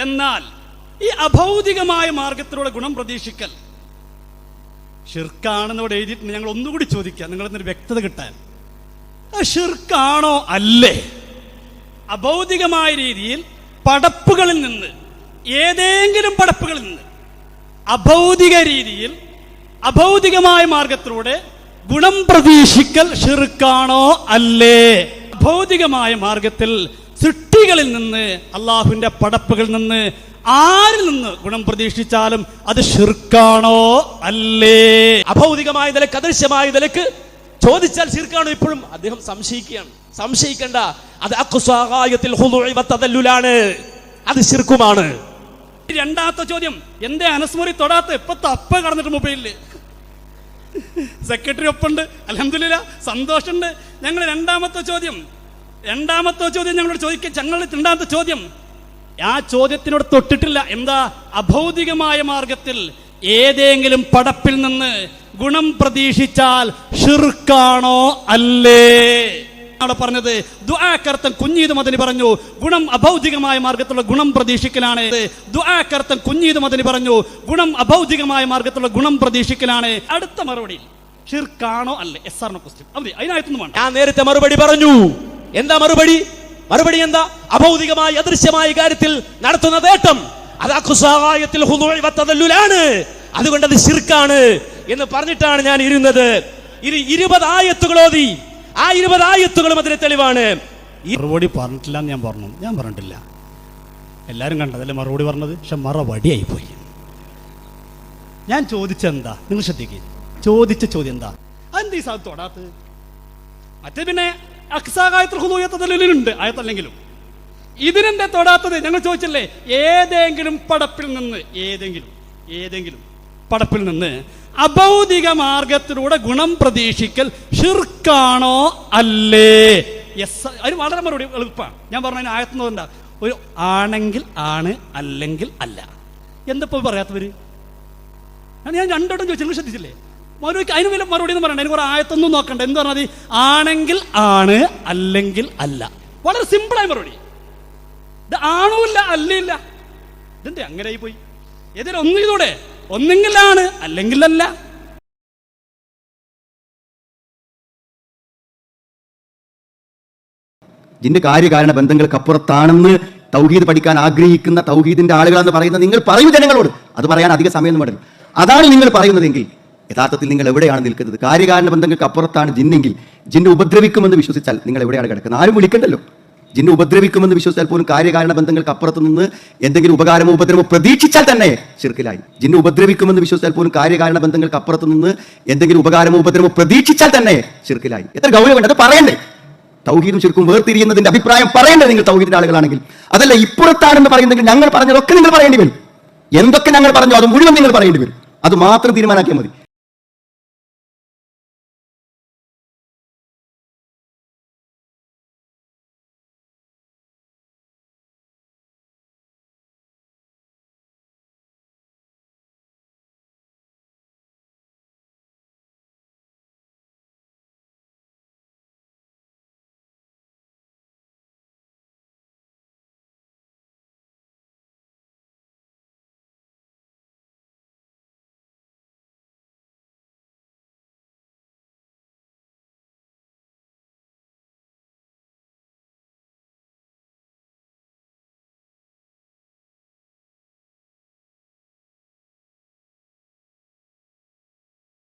എന്നാൽ ഈ അഭൗതികമായ മാർഗത്തിലൂടെ ഗുണം പ്രതീക്ഷിക്കൽ. ഷിർക്കാണെന്ന് ഇവിടെ എഴുതിയിട്ടുണ്ട്. ഞങ്ങൾ ഒന്നുകൂടി ചോദിക്കാം. നിങ്ങളെന്നൊരു വ്യക്തത കിട്ടാൻ. ഷിർക്കാണോ അല്ലേ? അഭൗതികമായ രീതിയിൽ പടപ്പുകളിൽ നിന്ന് ഏതെങ്കിലും പടപ്പുകളിൽ നിന്ന് അഭൗതിക രീതിയിൽ അഭൗതികമായ മാർഗത്തിലൂടെ ഗുണം പ്രതീക്ഷിക്കൽ ഷിർക്കാണോ അല്ലേ? ഭൗതികമായ മാർഗത്തിൽ സൃഷ്ടികളിൽ നിന്ന് അള്ളാഹുവിന്റെ പടപ്പുകളിൽ നിന്ന് ആരിൽ നിന്ന് ഗുണം പ്രതീക്ഷിച്ചാലും അത് ഷിർക്കാണോ അല്ലേ? അഭൗതികമായ നിലയ്ക്ക് അദൃശ്യമായ നിലയ്ക്ക് ചോദിച്ചാൽ ശിർക്കാണോ? ഇപ്പോഴും അദ്ദേഹം സംശയിക്കുകയാണ്. സംശയിക്കണ്ട. അത് അക്കുസ്വാകായത്തിൽ തതല്ലുലാണ് അത് ശിർക്കുമാണ്. രണ്ടാമത്തെ ചോദ്യം. എന്റെ അനസ്മുറി തൊടാത്ത ഇപ്പൊ തപ്പ കടന്നിട്ട് മൊബൈലിൽ? സെക്രട്ടറി ഒപ്പുണ്ട്. അലഹമില്ല സന്തോഷമുണ്ട്. ഞങ്ങൾ രണ്ടാമത്തെ ചോദ്യം. രണ്ടാമത്തെ ചോദ്യം ഞങ്ങളോട് ചോദിക്കുക ഞങ്ങളുടെ രണ്ടാമത്തെ ചോദ്യം ആ ചോദ്യത്തിനോട് തൊട്ടിട്ടില്ല. എന്താ? അഭൗതികമായ മാർഗത്തിൽ ഏതെങ്കിലും പടപ്പിൽ നിന്ന് ഗുണം പ്രതീക്ഷിച്ചാൽ ഷിർക്കാണോ അല്ലേ? അവിടെ പറഞ്ഞത് ദുആക്കർത്ഥം കുഞ്ഞീത് മദനി പറഞ്ഞു ഗുണം അഭൗതികമായ മാർഗത്തിലുള്ള ഗുണം പ്രതീക്ഷിക്കലാണ്. ദുആക്കർത്ഥം കുഞ്ഞീത് മദനി പറഞ്ഞു ഗുണം അഭൗതികമായ മാർഗത്തിലുള്ള ഗുണം പ്രതീക്ഷിക്കലാണ്. അടുത്ത മറുപടി ഷിർക്കാണോ അല്ലേ? എസ് ആറിനോ ക്വസ്റ്റ്യൻ അതെ അതിനകത്തൊന്നും വേണ്ട. ഞാൻ നേരത്തെ മറുപടി പറഞ്ഞു. എന്താ മറുപടി? മറുപടി എന്താ? അഭൗതികമായ അദൃശ്യമായ കാര്യത്തിൽ നടത്തുന്ന നേട്ടം അത് അക്കുസ്വാകായത്തിൽ ഹുദുഇ വത്തദല്ലുലാണ് അതുകൊണ്ട് അത് ശിർക്കാണ് എന്ന് പറഞ്ഞിട്ടാണ് ഞാൻ ഇരുന്നത്. ഇനി ഇരുപത് ആയത്തുകൾ ആ ഇരുപത് ആയത്തുകളും അതിന് തെളിവാണ്. മറുപടി പറഞ്ഞിട്ടില്ല ഞാൻ പറഞ്ഞു. ഞാൻ പറഞ്ഞിട്ടില്ല. എല്ലാവരും കണ്ടതല്ലേ മറുപടി പറഞ്ഞത്? പക്ഷെ മറുപടിയായി പോയി ഞാൻ ചോദിച്ചെന്താ നിങ്ങൾ ശ്രദ്ധിക്കുക ചോദിച്ച ചോദ്യം എന്താ? അതെന്ത് ഈ സാധനം മറ്റേ പിന്നെ അക്സാകായത്തിൽ ആയത്തല്ലെങ്കിലും. ഇതിനെന്താ തൊടാത്തത്? ഞങ്ങൾ ചോദിച്ചല്ലേ ഏതെങ്കിലും പടപ്പിൽ നിന്ന് ഏതെങ്കിലും ഏതെങ്കിലും പടപ്പിൽ നിന്ന് അഭൗതിക മാർഗത്തിലൂടെ ഗുണം പ്രതീക്ഷിക്കൽ ഷിർക്കാണോ അല്ലേ? യെസ് വളരെ മറുപടി എളുപ്പമാണ്. ഞാൻ പറഞ്ഞ ആയത്തുന്നതുകൊണ്ടാ ഒരു ആണെങ്കിൽ ആണ് അല്ലെങ്കിൽ അല്ല. എന്തപ്പോ പറയാത്തവര്? ഞാൻ രണ്ടോട്ടം ചോദിച്ചു. ശ്രദ്ധിച്ചില്ലേ? മറുപടി അതിന് വില മറുപടി എന്ന് പറയണ്ട. എനിക്ക് ആയത്തൊന്നും നോക്കണ്ട. എന്ന് പറഞ്ഞാൽ ആണെങ്കിൽ ആണ് അല്ലെങ്കിൽ അല്ല. വളരെ സിമ്പിളായി മറുപടി. ഇത് ആണുമില്ല അല്ലില്ല ഇതെന്തേ അങ്ങനെ ആയി പോയി? ഏതൊരു ഒന്നും ഒന്നെങ്കിൽ ആണ് അല്ലെങ്കിൽ അല്ല. ജിന്റെ കാര്യകാരണ ബന്ധങ്ങൾക്കപ്പുറത്താണെന്ന് തൗഹീദ് പഠിക്കാൻ ആഗ്രഹിക്കുന്ന തൗഹീദിന്റെ ആളുകളാണെന്ന് പറയുന്ന നിങ്ങൾ പറയൂ ജനങ്ങളോട്. അത് പറയാൻ അധിക സമയമൊന്നും വേണ്ടല്ലോ. അതാണ് നിങ്ങൾ പറയുന്നതെങ്കിൽ യഥാർത്ഥത്തിൽ നിങ്ങൾ എവിടെയാണ് നിൽക്കുന്നത്? കാര്യകാരണ ബന്ധങ്ങൾക്ക് അപ്പുറത്താണ് ജിന്നെങ്കിൽ ജിന്നെ ഉപദ്രവിക്കുമെന്ന് വിശ്വസിച്ചാൽ നിങ്ങൾ എവിടെയാണ് കിടക്കുന്നത്? ആരും വിളിക്കണ്ടല്ലോ. ജിന്നെ ഉപദ്രവിക്കുമെന്ന് വിശ്വസിച്ചാൽ പോലും കാര്യകാരണ ബന്ധങ്ങൾക്ക് അപ്പുറത്ത് നിന്ന് എന്തെങ്കിലും ഉപകാരമോ ഉപദ്രവമോ പ്രതീക്ഷിച്ചാൽ തന്നെ ശിർക്കിലായി ജിന്നെ ഉപദ്രവിക്കുമെന്ന് വിശ്വസിച്ചാൽ പോലും കാര്യകാരണ ബന്ധങ്ങൾക്ക് അപ്പുറത്ത് നിന്ന് എന്തെങ്കിലും ഉപകാരമോ ഉപദ്രവമോ പ്രതീക്ഷിച്ചാൽ തന്നെ ശിർക്കിലായി എത്ര ഗൗരവമുണ്ട് അത് പറയണ്ടേ? തൗഹീദും ശിർക്കും വേർതിരിയുന്നതിന്റെ അഭിപ്രായം പറയേണ്ടത് നിങ്ങൾ തൗഹീദിന്റെ ആളുകളാണെങ്കിൽ? അതല്ല ഇപ്പുറത്താണെന്ന് പറയുന്നെങ്കിൽ ഞങ്ങൾ പറഞ്ഞതൊക്കെ നിങ്ങൾ പറയേണ്ടി വരും. എന്തൊക്കെ ഞങ്ങൾ പറഞ്ഞു അത് മുഴുവൻ നിങ്ങൾ പറയേണ്ടി വരും. അത് മാത്രം തീരുമാനാക്കിയാൽ മതി.